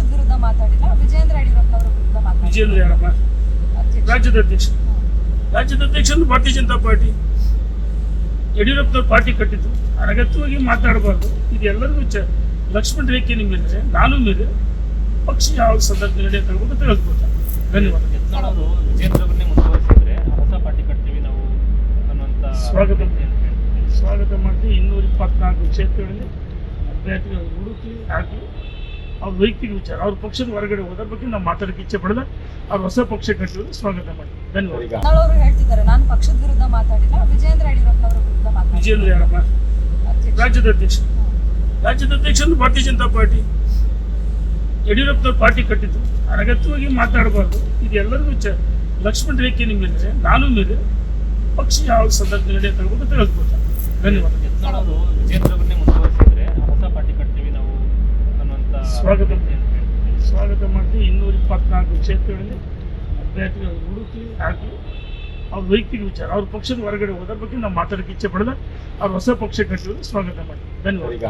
ಪಕ್ಷದ ವಿರುದ್ಧ ಮಾತಾಡಿಲ್ಲ ವಿಜೇಂದ್ರ ಯಡಿಯೂರಪ್ಪ ಅವರ ವಿರುದ್ಧ ಮಾತಾಡಿಲ್ಲ. ವಿಜೇಂದ್ರ ಯಾರಪ್ಪ. ರಾಜ್ಯದ ಅಧ್ಯಕ್ಷ. ರಾಜ್ಯದ ಅಧ್ಯಕ್ಷ ಅಂದ್ರೆ ಭಾರತೀಯ ಜನತಾ ಪಾರ್ಟಿ. ಯಡಿಯೂರಪ್ಪನವ್ರ ಪಾರ್ಟಿ ಕಟ್ಟಿದ್ದು ಅನಗತ್ಯವಾಗಿ ಮಾತಾಡಬಾರ್ದು. ಇದು ಎಲ್ಲರಿಗೂ ಚ ಲಕ್ಷ್ಮಣ ರೇಖೆ ಮೀರಿದ್ರೆ ನಾನು ಮೇಲೆ ಪಕ್ಷ ಯಾವ ಸಂದರ್ಭ ನಿರ್ಣಯ ತಗೋಬೇಕು ಅಂತ ಹೇಳ್ಕೊಡ್ತಾರೆ ಧನ್ಯವಾದ. ಮುಂದುವರಿಸಿದ್ರೆ ಹೊಸ ಪಾರ್ಟಿ ಕಟ್ತೀವಿ ನಾವು ಅನ್ನುವಂಥ ಸ್ವಾಗತ. ಸ್ವಾಗತ ಮಾಡ್ತೀವಿ. ಇನ್ನೂರ ಇಪ್ಪತ್ನಾಲ್ಕು ಕ್ಷೇತ್ರಗಳಲ್ಲಿ ಅಭ್ಯರ್ಥಿಗಳು ಹುಡುಕಿ ಹಾಕಿ ಅವ್ರ ವೈಯಕ್ತಿಕ ವಿಚಾರ ಅವ್ರ ಪಕ್ಷದ ಹೊರಗಡೆ ಹೋದ್ರ ಬಗ್ಗೆ ನಾವು ಮಾತಾಡಕ್ಕೆ ಇಚ್ಛೆ ಪಡೆದ ಅವ್ರ ಹೊಸ ಪಕ್ಷ ಕಟ್ಟಿದ್ರು ಸ್ವಾಗತ ಮಾಡಿ ಧನ್ಯವಾದ ಅವರು ಹೇಳ್ತಿದ್ದಾರೆ ನಾನು ಪಕ್ಷದ ವಿರುದ್ಧ ಮಾತಾಡಿಲ್ಲ ವಿಜೇಂದ್ರ ಯಡಿಯೂರಪ್ಪ ಅವರ ವಿರುದ್ಧ ಮಾತಾಡಿಲ್ಲ. ವಿಜೇಂದ್ರ ಅಧ್ಯಕ್ಷ. ರಾಜ್ಯದ ಅಧ್ಯಕ್ಷ. ರಾಜ್ಯದ ಅಧ್ಯಕ್ಷ ಅಂದ್ರೆ ಭಾರತೀಯ ಜನತಾ ಪಾರ್ಟಿ. ಯಡಿಯೂರಪ್ಪನವ್ರ ಪಾರ್ಟಿ ಕಟ್ಟಿದ್ದು. ಅನಗತ್ಯವಾಗಿ ಮಾತಾಡಬಾರ್ದು. ಇದು ಎಲ್ಲರಿಗೂ ವಿಚಾರ. ಲಕ್ಷ್ಮಣ ರೇಖೆ ಮೀರಿದ್ರೆ ನಾನು ಮೇಲೆ ಪಕ್ಷ ಯಾವ ಸಂದರ್ಭದಲ್ಲಿ ನಿರ್ಣಯ ತಗೋಬೇಕು ಅಂತ ಹೇಳ್ಕೊಡ್ತಾರೆ ಧನ್ಯವಾದ ಸ್ವಾಗತ. ಸ್ವಾಗತ ಮಾಡ್ತೀವಿ. ಇನ್ನೂರ ಇಪ್ಪತ್ನಾಲ್ಕು ಕ್ಷೇತ್ರಗಳಲ್ಲಿ ಅಭ್ಯರ್ಥಿಗಳು ಹುಡುಕಿ ಹಾಕಿ ಅವ್ರ ವೈಯಕ್ತಿಕ ವಿಚಾರ, ಅವ್ರ ಪಕ್ಷದ ಹೊರಗಡೆ ಹೋದ್ರ ಬಗ್ಗೆ ನಾವು ಮಾತಾಡಕ್ಕೆ ಇಚ್ಛೆ ಪಡೆದ ಅವ್ರ ಹೊಸ ಪಕ್ಷ ಕಟ್ಟಿರೋದು ಸ್ವಾಗತ ಮಾಡ್ತೀವಿ. ಧನ್ಯವಾದ